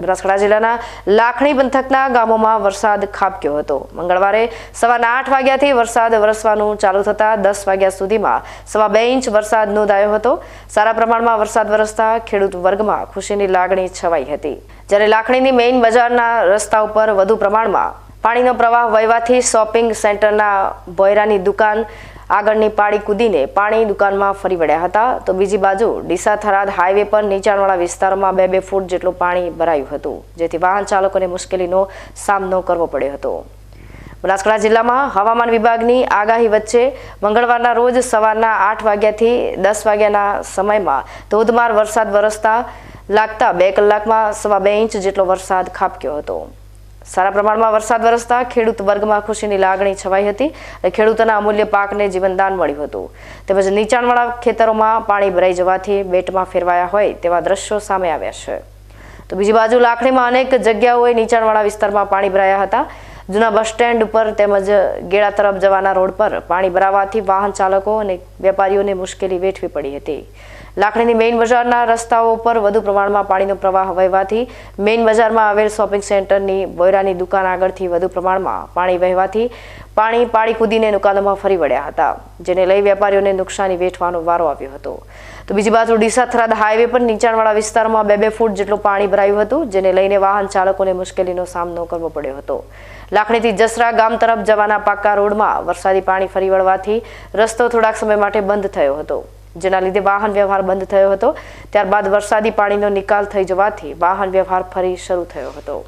બનાસકાંઠા જિલ્લાના લાખણી પંથકના ગામોમાં વરસાદ ખાબક્યો હતો. મંગળવારે સવારના આઠ વાગ્યાથી વરસાદ વરસવાનું ચાલુ થતા દસ વાગ્યા સુધીમાં સવા બે ઇંચ વરસાદ નોંધાયો હતો. સારા પ્રમાણમાં વરસાદ વરસતા ખેડૂત વર્ગમાં ખુશીની લાગણી છવાઈ હતી. જ્યારે લાખણીની મેઇન બજારના રસ્તા ઉપર વધુ પ્રમાણમાં પાણીનો પ્રવાહ વહેવાથી શોપિંગ સેન્ટરના બોયરાની દુકાન આગળની પાળી કૂદીને પાણી દુકાનમાં ફરી વળ્યા હતા. તો બીજી બાજુ ડીસા થરાદ હાઈવે પર નીચાણવાળા વિસ્તારોમાં બે બે ફૂટ જેટલું પાણી ભરાયું હતું, જેથી વાહન ચાલકોને મુશ્કેલીનો સામનો કરવો પડ્યો હતો. બનાસકાંઠા જિલ્લામાં હવામાન વિભાગની આગાહી વચ્ચે મંગળવારના રોજ સવારના આઠ વાગ્યાથી દસ વાગ્યાના સમયમાં ધોધમાર વરસાદ વરસતા લાગતા બે કલાકમાં સવા બે ઇંચ જેટલો વરસાદ ખાબક્યો હતો. સારા પ્રમાણમાં વરસાદ વરસતા ખેડૂત વર્ગમાં ખુશીની લાગણી છવાઈ હતી અને ખેડૂતોના અમૂલ્ય પાકને જીવનદાન મળ્યું હતું. તેમજ નીચાણવાળા ખેતરોમાં પાણી ભરાઈ જવાથી બેટમાં ફેરવાયા હોય તેવા દ્રશ્યો સામે આવ્યા છે. તો બીજી બાજુ લાખણીમાં અનેક જગ્યાઓએ નીચાણવાળા વિસ્તારમાં પાણી ભરાયા હતા. જૂના બસ સ્ટેન્ડ ઉપર તેમજ ગેડા તરફ જવાના રોડ પર પાણી ભરાવાથી વાહન ચાલકો અને વેપારીઓને મુશ્કેલી વેઠવી પડી હતી. લાખણીની મેઇન બજારના રસ્તાઓ પર વધુ પ્રમાણમાં પાણીનો પ્રવાહ વહેવાથી મેઇન બજારમાં આવેલ શોપિંગ સેન્ટરની બોયરાની દુકાન આગળથી વધુ પ્રમાણમાં પાણી વહેવાથી પાણી પાળી કૂદીને દુકાનોમાં ફરી વળ્યા હતા, જેને લઈ વેપારીઓને નુકસાની વેઠવાનો વારો આવ્યો હતો. તો બીજી બાજુ ડીસા થરાદ હાઈવે પર નીચાણવાળા વિસ્તારમાં બે બે ફૂટ જેટલું પાણી ભરાયું હતું, જેને લઈને વાહન ચાલકોને મુશ્કેલીનો સામનો કરવો પડ્યો હતો. લાખણીથી જસરા ગામ તરફ જવાના પાકા રોડમાં વરસાદી પાણી ફરી વળવાથી રસ્તો થોડાક સમય માટે બંધ થયો હતો. જેના લીધે વાહન વ્યવહાર બંધ થયો હતો. ત્યારબાદ વરસાદી પાણીનો નિકાલ થઈ જવાથી વાહન વ્યવહાર ફરી શરૂ થયો હતો.